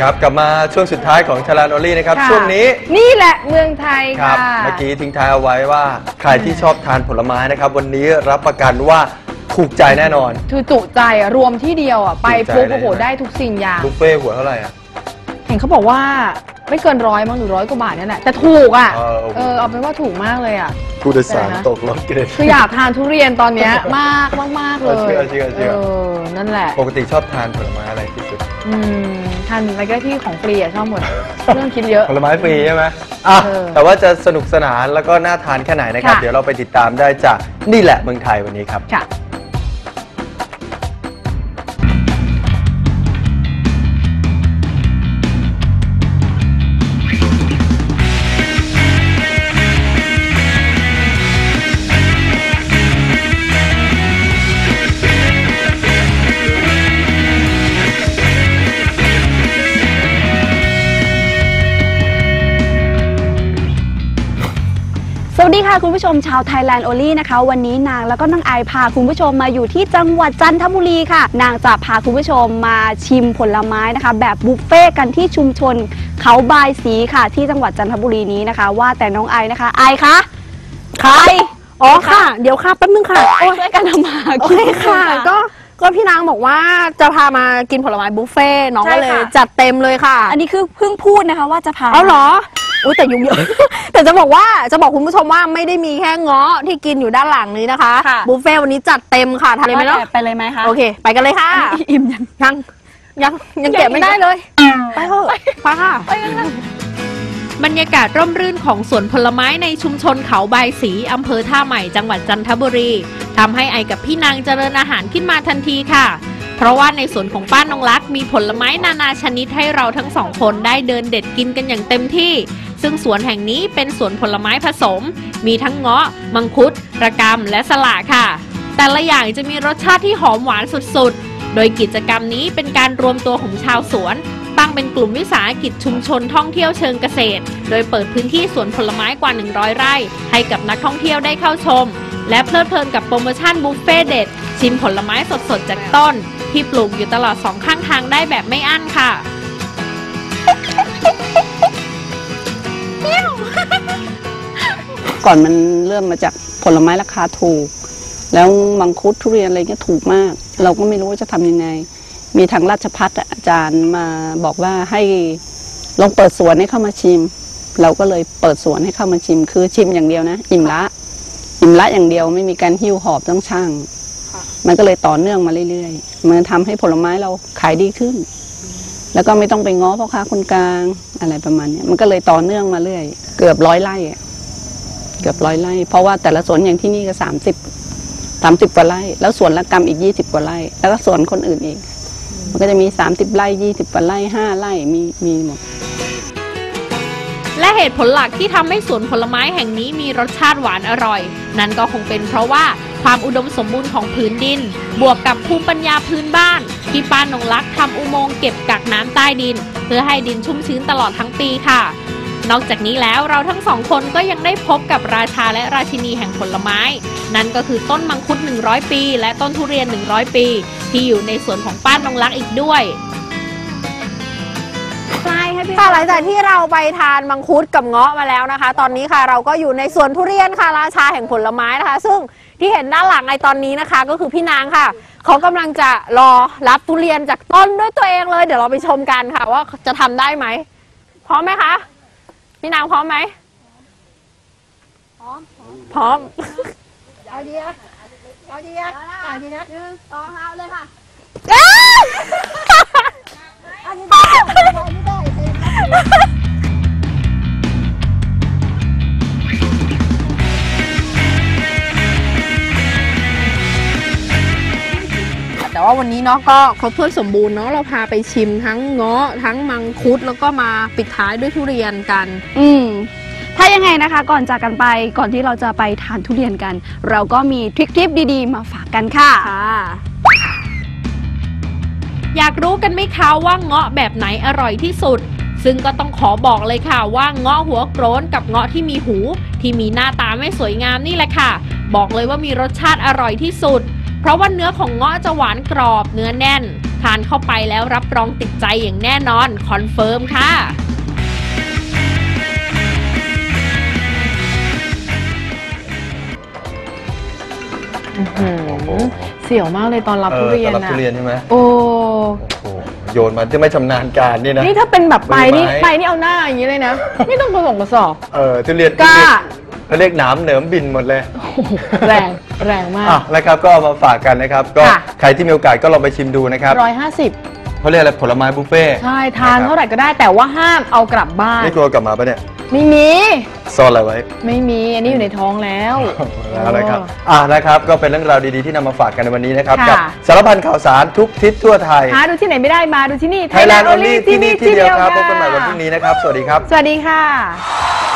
ครับกลับมาช่วงสุดท้ายของชาลานอลี่นะครับ ค่ะช่วงนี้นี่แหละเมืองไทยครัค่ะ บเมื่อกี้ทิ้งท้ายเอาไว้ว่า ใครที่ชอบทานผลไม้นะครับ วันนี้รับประกันว่าถูกใจแน่นอน คือจุใจอะรวมที่เดียวอะไปจุใจปุ๊บเลยโอ้โหใช่ไหมได้ทุกสิ่งอย่าง บุฟเฟ่ต์หัวเท่าไหร่อะ เห็นเขาบอกว่าไม่เกินร้อยมั้งหรือร้อยกว่าบาทเนี่ยแหละแต่ถูกอะเออโอเคเออเอาเป็นว่าถูกมากเลยอะ ผู้โดยสารอะไรนะตกรถเกรด คืออยากทานทุเรียนตอนเนี้ย มากมากมากๆเลยเชื่อเชื่อเชื่อเออนั่นแหละปกติชอบทานผลไม้อะไรที่สุด อืม ทานอะไรก็ที่ของฟรีอะชอบหมดเรื่องคิดเยอะ ผลไม้ฟรีใช่ไหมอะเออแต่ว่าจะสนุกสนานแล้วก็น่าทานแค่ไหนนะครับ ค่ะ เดี๋ยวเราไปติดตามได้จากนี่แหละเมืองไทยวันนี้ครับ ค่ะ ดีค่ะคุณผู้ชมชาวไทยแลนด์โอลี่นะคะ วันนี้นางแล้วก็นางไอายพาคุณผู้ชมมาอยู่ที่จังหวัดจันทบุรีค่ะ นางจะพาคุณผู้ชมมาชิมผลไม้นะคะ แบบบุฟเฟ่ต์กันที่ชุมชนเขาบายสีค่ะ ที่จังหวัดจันทบุรีนี้นะคะ ว่าแต่น้องไอายนะคะไอายคะใครอ๋อค่ะ เดี๋ยวค่ะแป๊บนึงค่ะโอ้ยช่วยกันทำมาหาโอกินเคค่ะ ก็ก็พี่นางบอกว่าจะพามากินผลไม้บุฟเฟ่ต์น้องก็เลยจัดเต็มเลยค่ะ อันนี้คือเพิ่งพูดนะคะว่าจะพาเอาเหรอ อุ้ยแต่ยุ่งเยอะ แต่จะบอกว่าจะบอกคุณผู้ชมว่าไม่ได้มีแค่เงาะที่กินอยู่ด้านหลังนี้นะคะ ค่ะ บุฟเฟ่ต์วันนี้จัดเต็มค่ะทานเลยไหมเนาะไปเลยไหมคะโอเค ไปกันเลยค่ะอันนี้อิ่มยัง ยังยังยังเก็บไม่ได้เลย ไปเถอะไปค่ะ บรรยากาศร่มรื่นของสวนผลไม้ในชุมชนเขาบายสีอำเภอท่าใหม่จังหวัดจันทบุรีทำให้ไอกับพี่นางเจริญอาหารขึ้นมาทันทีค่ะ เพราะว่าในสวนของป้านงรักมีผลไม้นานาชนิดให้เราทั้งสองคนได้เดินเด็ดกินกันอย่างเต็มที่ ซึ่งสวนแห่งนี้เป็นสวนผลไม้ผสม มีทั้งเงาะ มังคุดระกำและสละค่ะ แต่ละอย่างจะมีรสชาติที่หอมหวานสุดๆ โดยกิจกรรมนี้เป็นการรวมตัวของชาวสวน ตั้งเป็นกลุ่มวิสาหกิจชุมชนท่องเที่ยวเชิงเกษตร โดยเปิดพื้นที่สวนผลไม้กว่า 100 ไร่ ให้กับนักท่องเที่ยวได้เข้าชม และเพลิดเพลินกับโปรโมชั่นบุฟเฟ่เด็ดชิมผลไม้สดๆจากต้น ที่ปลูกอยู่ตลอดสองข้างทางได้แบบไม่อั้นค่ะ ก่อนมันเริ่มมาจากผลไม้ราคาถูก แล้วมังคุดทุเรียนอะไรเงี้ยถูกมาก เราก็ไม่รู้ว่าจะทำยังไง มีทางราชพัฒอาจารย์มาบอกว่าให้ลองเปิดสวนให้เข้ามาชิม เราก็เลยเปิดสวนให้เข้ามาชิม คือชิมอย่างเดียวนะ อิ่มละ อิ่มละอย่างเดียวไม่มีการหิ้วหอบต้องช่าง มันก็เลยต่อเนื่องมาเรื่อยๆ มันทำให้ผลไม้เราขายดีขึ้น แล้วก็ไม่ต้องไปง้อพ่อค้าคนกลางอะไรประมาณเนี้ยมันก็เลยต่อเนื่องมาเรื่อย เกือบร้อยไร่เกือบร้อยไร่ เพราะว่าแต่ละสวนอย่างที่นี่ก็สามสิบสามสิบกว่าไร่ แล้วสวนละกรรมอีกยี่สิบกว่าไร่ แล้วก็สวนคนอื่นอีก มันก็จะมีสามสิบไร่ยี่สิบกว่าไร่ห้าไร่มีมีหมดและเหตุผลหลักที่ทำให้สวนผลไม้แห่งนี้มีรสชาติหวานอร่อย นั่นก็คงเป็นเพราะว่า ความอุดมสมบูรณ์ของพื้นดิน บวกกับภูมิปัญญาพื้นบ้าน ที่ป้านนงลักษ์ทำอุโมงค์เก็บกักน้ำใต้ดิน เพื่อให้ดินชุ่มชื้นตลอดทั้งปีค่ะ นอกจากนี้แล้วเราทั้งสองคนก็ยังได้พบกับราชาและราชินีแห่งผลไม้ นั่นก็คือต้นมังคุด 100 ปี และต้นทุเรียน 100 ปี ที่อยู่ในสวนของป้านนงลักษ์อีกด้วย ค่ะหลังจากที่เราไปทานมังคุดกับเงาะมาแล้วนะคะ ตอนนี้ค่ะเราก็อยู่ในสวนทุเรียนค่ะราชาแห่งผลไม้นะคะ ซึ่งที่เห็นด้านหลังในตอนนี้นะคะ ก็คือพี่นางค่ะเขากำลังจะรอรับทุเรียนจากต้นด้วยตัวเองเลย เดี๋ยวเราไปชมกันค่ะ ว่าจะทำได้ไหมพร้อมไหมคะพี่นางพร้อมไหมพร้อมพร้อม แต่ว่าวันนี้เนาะก็ครบถ้วนสมบูรณ์เนาะเราพาไปชิมทั้งเงาะทั้งมังคุดแล้วก็มาปิดท้ายด้วยทุเรียนกัน อืมถ้ายังไงนะคะ ก่อนจากกันไปก่อนที่เราจะไปทานทุเรียนกัน เราก็มีทริคทิปดีๆ มาฝากกันค่ะค่ะอยากรู้กันไหมคะว่าเงาะแบบไหนอร่อยที่สุด ซึ่งก็ต้องขอบอกเลยค่ะว่าเงาะหัวโกรนกับเงาะที่มีหู ที่มีหน้าตาไม่สวยงามนี่แหละค่ะ บอกเลยว่ามีรสชาติอร่อยที่สุด เพราะว่าเนื้อของเงาะจะหวานกรอบเนื้อแน่น ทานเข้าไปแล้วรับรองติดใจอย่างแน่นอน คอนเฟิร์มค่ะหืมเสี่ยวมากเลยตอนรับเอทุอเรียนตอนรับนะทุเรียนใช่ไหมโอ้โอ้โหโยนมาที่ไม่ชำนาญการนี่นะ นี่ถ้าเป็นแบบไปนี่มือไม้ไปนี่เอาหน้าอย่างนี้เลยนะ ไม่ต้องกระสงกระสอบ เออทุเรียนกล้าเขาเรียกหนามเหนิมบินหมดเลยโอ้โหแรง แรงมาก อะนะครับก็เอามาฝากกันนะครับ ก็ค่ะ ใครที่มีโอกาสก็ลองไปชิมดูนะครับร้อยห้าสิบเขาเรียกอะไรผลไม้บุฟเฟ่ต์ใช่ทานเท่าไหร่ก็ได้แต่ว่าห้ามเอากลับบ้านนี่กลัวกลับมาปะเนี่ยไม่มี ซ่อนอะไรไว้ ไม่มีอันนี้อยู่ในท้องแล้วแล้วนะครับอะนะครับ ก็เป็นเรื่องราวดีๆที่นำมาฝากกันในวันนี้นะครับ ค่ะ กัสารพันข่าวสารทุกทิศทั่วไทยหาดูที่ไหนไม่ได้มาดูที่นี่ Thailand Thailand Only Only ที่นี่ที่เดียวครับพบกันใหม่วันค่ะพรุ่งนี้นะครับ สวัสดีครับ สวัสดีค่ะ